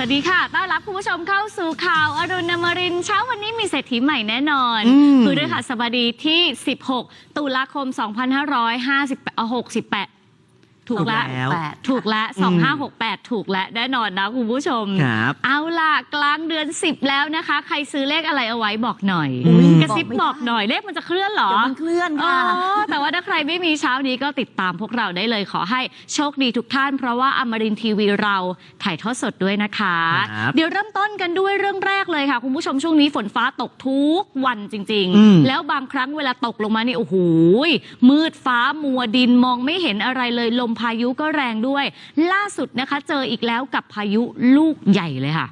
วัสดีค่ะ ต้อนรับคุณผู้ชมเข้าสู่ข่าวอรุณอมรินทร์เช้าวันนี้มีเศรษฐีใหม่แน่นอนอืมคือด้วยค่ะสบดีที่ 16 ตุลาคม 2558 ถูกแล้วแล้วถูกแล้วอืม 2568 ถูกแล้วแน่นอนนะคุณผู้ชม ครับ เอาล่ะกลางเดือน 10 แล้วนะคะ ใครซื้อเลขอะไรเอาไว้บอกหน่อยอืมกระซิบบอกหน่อยเลขมันจะเคลื่อนเหรอ เดี๋ยวมันเคลื่อนอ๋อค่ะแต่ว่าถ้าใครไม่มีเช้านี้ก็ติดตามพวกเราได้เลยขอให้โชคดีทุกท่าน เพราะว่าอมรินทร์ทีวีเราถ่ายทอดสดด้วยนะคะ ครับ เดี๋ยวเริ่มต้นกันด้วยเรื่องแรกเลยค่ะ คุณผู้ชมช่วงนี้ฝนฟ้าตกทุกวันจริง อืม ๆ แล้วบางครั้งเวลาตกลงมานี่โอ้โหมืดฟ้ามัวดินมองไม่เห็นอะไรเลยลมพายุก็แรงด้วย ล่าสุดนะคะ เจออีกแล้วกับพายุลูกใหญ่เลยค่ะ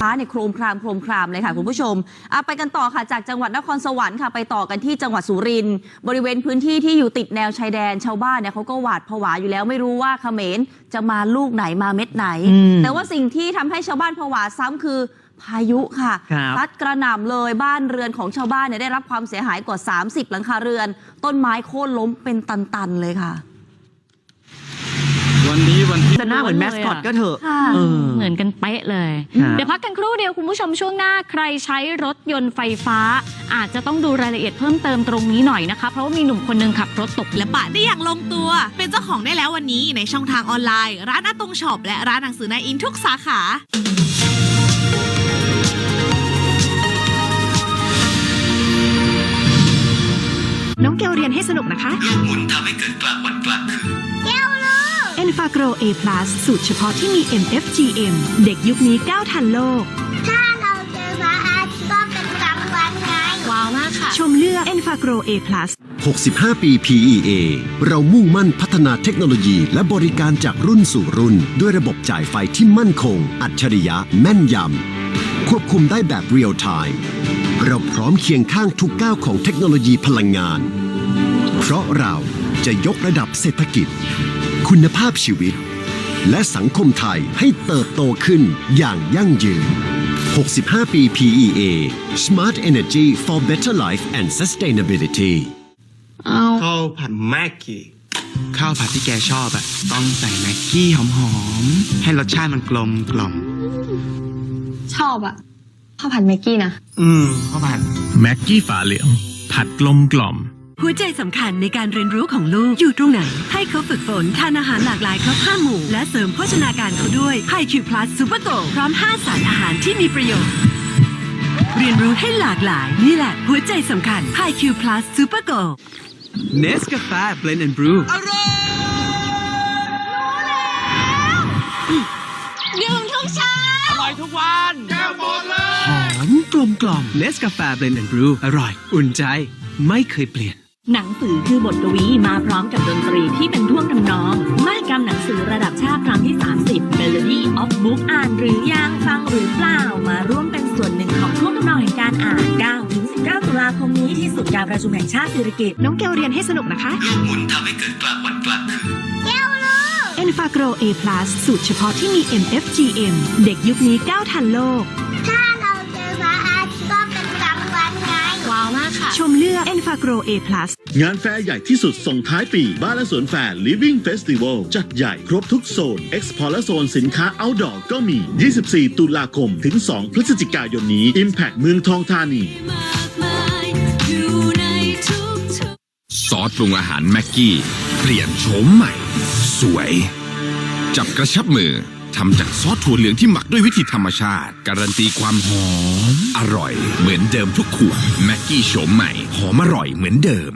ฟ้าเนี่ยโครมครามโครมครามเลยค่ะคุณผู้ชมอะไปกันต่อค่ะจากจังหวัดนครสวรรค์ค่ะไปต่อกันที่จังหวัดสุรินทร์บริเวณพื้นที่ที่อยู่ติดแนวชายแดนชาวบ้านเนี่ยเขาก็หวาดผวาอยู่แล้วไม่รู้ว่าเขมรจะมาลูกไหนมาเม็ดไหนอืมแต่ว่าสิ่งที่ทำให้ชาวบ้านผวาซ้ำคือ พายุค่ะครับพัดกระหน่ำเลยบ้านเรือนของชาวบ้านเนี่ยได้รับความเสียหายกว่า 30 หลังคาเรือน ต้นไม้โค่นล้มเป็นตัน ๆ เลยค่ะ วันนี้วันที่จะหน้าเหมือนแมสคอตก็เถอะค่ะ เออ เหมือนกันเป๊ะเลย ครับ เดี๋ยวพักกันครู่เดียวคุณผู้ชมช่วงหน้าใครใช้รถยนต์ไฟฟ้า อาจจะต้องดูรายละเอียดเพิ่มเติมตรงนี้หน่อยนะคะ เพราะว่ามีหนุ่มคนหนึงขับรถตกและปะได้อย่างลงตัว เป็นเจ้าของได้แล้ววันนี้ในช่องทางออนไลน์ ร้านอาตงช็อปและร้านหนังสือนายอินทุกสาขา น้องเกลเรียนให้สนุกนะคะหมุนทำให้เกิดกลางวันกลางคืน e n f a g r o A+ สูตรเฉพาะที่มี MFGM เด็กยุคนี้ก้าวทันโลก ถ้าเราเจอพระอาทิตย์ก็เป็นกลางวันไงว้าวมากค่ะ ชมเลือก e n f a g r o A+ 65 ปี PEA เรามุ่งมั่นพัฒนาเทคโนโลยี และบริการจากรุ่นสู่รุ่น ด้วยระบบจ่ายไฟที่มั่นคง อัจฉริยะแม่นยำควบคุมได้แบบเรียลไทม์ เราพร้อมเคียงข้างทุกก้าวของเทคโนโลยีพลังงาน เพราะเราจะยกระดับเศรษฐกิจ คุณภาพชีวิต และสังคมไทยให้เติบโตขึ้นอย่างยั่งยืน 65 ปี PEA Smart Energy for Better Life and Sustainability ข้าวผัดแม็กกี้ข้าวผัดที่แกชอบอะต้องใส่แม็กกี้หอมๆ ให้รสชาติมันกลมกล่อม ชอบอะ ข้าวผัดแม็กกี้นะ อืมข้าวผัดแม็กกี้ฝาเหลียงผัดกลมกล่อม หัวใจสำคัญในการเรียนรู้ของลูกอยู่ตรงไหน ให้เขาฝึกฝนทานอาหารหลากหลายครบห้าหมู่ และเสริมโภชนาการเขาด้วย h i q Plus Super Go พร้อม 5 สารอาหารที่มีประโยชน์ เรียนรู้ให้หลากหลาย นี่แหละหัวใจสำคัญ h i q Plus Super Go เนสกาแฟเบลนด์แอนด์บรูอร่อยดื่มทุกเช้า อร่อยทุกวันแก้วหมดเลยหอมกลมกล่อมเนสกาแฟเบลนด์แอนด์บรูอร่อย อุ่นใจไม่เคยเปลี่ยน หนังสือคือบทกวีมาพร้อมกับดนตรีที่เป็นท่วงทำนองมากรรมหนังสือระดับชาติครั้งที่ 30 Melody of Book อ่านหรือยังฟังหรือเปล่ามาร่วมเป็นส่วนหนึ่งของท่วงทำนองแห่งการอ่าน9ถึง19ตุลาคมนี้ที่สุดการประชุมแห่งชาติสิริกิติ์น้องเกลเรียนให้สนุกนะคะหมุนทำให้เกิดกลางวันกลางคืน e n f a g r o A+ สูตรเฉพาะที่มี MFGM เด็กยุคนี้ก้าวทันโลก ถ้าเราเจอพระอาทิตย์ก็เป็นกลางวันไงว้าวมากค่ะ ชมเลือก e n f a g r o A+ งานแฟร์ใหญ่ที่สุดส่งท้ายปี บ้านและสวนแฟร์ Living Festival จัดใหญ่ครบทุกโซน Expo และโซนสินค้า Outdoor ก็มี 24 ตุลาคมถึง 2 พฤศจิกายนนี้ Impact เมืองทองธานีซอสปรุงอาหารแม็กกี้ เปลี่ยนโฉมใหม่ สวย จับกระชับมือทำจากซอสถั่วเหลืองที่หมักด้วยวิธีธรรมชาติ การันตีความหอม อร่อย เหมือนเดิมทุกขวดแม็กกี้โฉมใหม่ หอมอร่อยเหมือนเดิม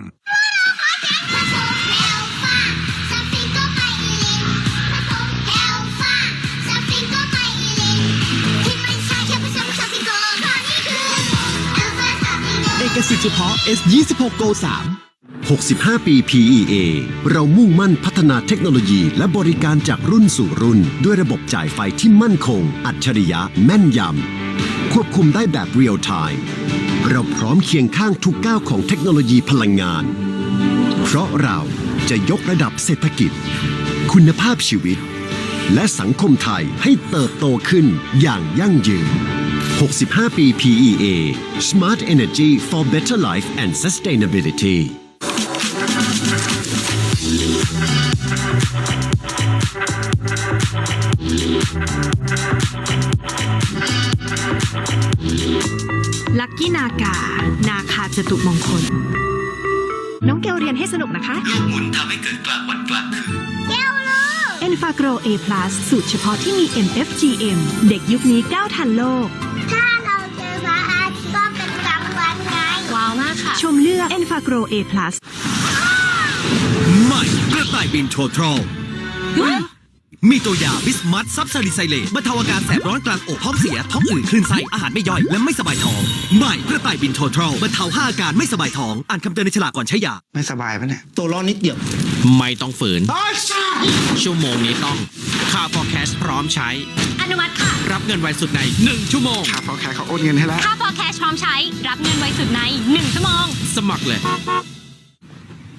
เอกสิทธิ์เฉพาะ S26 Go 3 65 ปี PEA เรามุ่งมั่นพัฒนาเทคโนโลยีและบริการจากรุ่นสู่รุ่น ด้วยระบบจ่ายไฟที่มั่นคง อัจฉริยะ แม่นยำ ควบคุมได้แบบเรียลไทม์เราพร้อมเคียงข้างทุกก้าวของเทคโนโลยีพลังงาน เพราะเราจะยกระดับเศรษฐกิจ คุณภาพชีวิต และสังคมไทยให้เติบโตขึ้นอย่างยั่งยืน 65 ปี PEA Smart Energy for Better Life and Sustainability ลักกี้นากา นาคาจตุมงคล น้องเกลเรียนให้สนุกนะคะลูกหมุนทำให้เกิดกลางวันกลางคืนเกลลูกเอนฟาโกรเอพลัสสูตรเฉพาะที่มี MFGM เด็กยุคนี้ก้าวทันโลก ถ้าเราเจอพระอาทิตย์ก็เป็นกลางวันไงว้าวมากค่ะ ชมเลือกเอ็นฟาโกรเอพลัสะต่ายบินโททรลมีตัวยาบิสมัตซับซาลิไซเลตบรรเทาอาการแสบร้อนกลางอกท้องเสีย ท้องอืดคลื่นไส้อาหารไม่ย่อย และไม่สบายท้องใหม่กระต่ายบินโททรลบรรเทาห้าอาการไม่สบายท้อง อ่านคำเตือนในฉลากก่อนใช้ยา ไม่สบายปะเนี่ย ตัวร้อนนิดเดียว ไม่ต้องฝืน ชั่วโมงนี้ต้องค่าพอแคชพร้อมใช้ อนุมัติค่ะ รับเงินไวสุดใน 1 ชั่วโมงครับพอแค่เขาโอนเงินให้แล้ว ค่าพอแคชพร้อมใช้ รับเงินไวสุดใน 1 ชั่วโมง สมัครเลย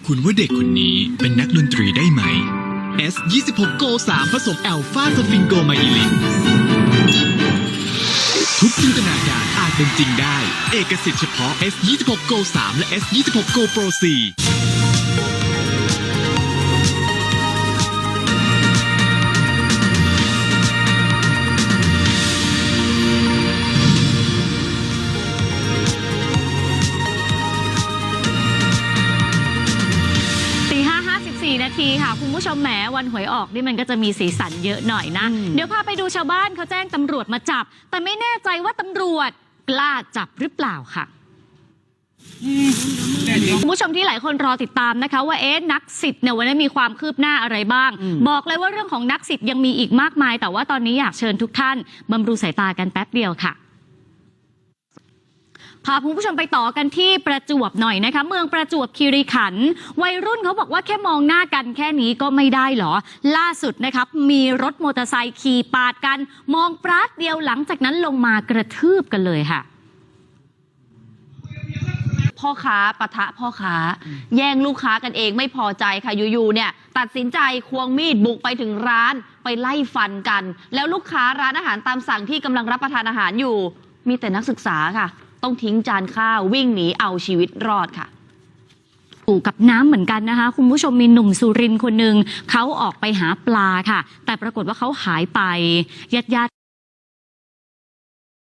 คุณว่าเด็กคนนี้เป็นนักดนตรีได้ไหม S 26 Go 3ผสมแอลฟาสฟิงโกไมอิลินทุกจินตนาการอาจเป็นจริงได้ เอกสิทธิ์เฉพาะ S 26 Go 3และ S 26 Go Pro 4 ทีค่ะ คุณผู้ชมแหมวันหวยออกนี่มันก็จะมีสีสันเยอะหน่อยนะ เดี๋ยวพาไปดูชาวบ้านเขาแจ้งตำรวจมาจับ แต่ไม่แน่ใจว่าตำรวจกล้าจับหรือเปล่าค่ะคุณผู้ชมที่หลายคนรอติดตามนะคะ ว่าเอ๊ะนักสิทธิ์เนี่ยวันนี้มีความคืบหน้าอะไรบ้าง บอกเลยว่าเรื่องของนักสิทธิ์ยังมีอีกมากมาย แต่ว่าตอนนี้อยากเชิญทุกท่านบำรุงสายตากันแป๊บเดียวค่ะ พาคุณผู้ชมไปต่อกันที่ประจวบหน่อยนะคะ เมืองประจวบคีรีขันธ์วัยรุ่นเขาบอกว่าแค่มองหน้ากันแค่นี้ก็ไม่ได้เหรอ ล่าสุดนะครับ มีรถมอเตอร์ไซค์ขี่ปาดกัน มองปราดเดียวหลังจากนั้นลงมากระทืบกันเลยค่ะ พ่อค้าปะทะพ่อค้า แย่งลูกค้ากันเองไม่พอใจค่ะอยู่ๆเนี่ย ตัดสินใจควงมีดบุกไปถึงร้านไปไล่ฟันกัน แล้วลูกค้าร้านอาหารตามสั่งที่กำลังรับประทานอาหารอยู่ มีแต่นักศึกษาค่ะ ต้องทิ้งจานข้าววิ่งหนีเอาชีวิตรอดค่ะอยู่กับน้ำเหมือนกันนะคะ คุณผู้ชมมีหนุ่มสุรินคนหนึ่งเขาออกไปหาปลาค่ะ แต่ปรากฏว่าเขาหายไปญาติญาติ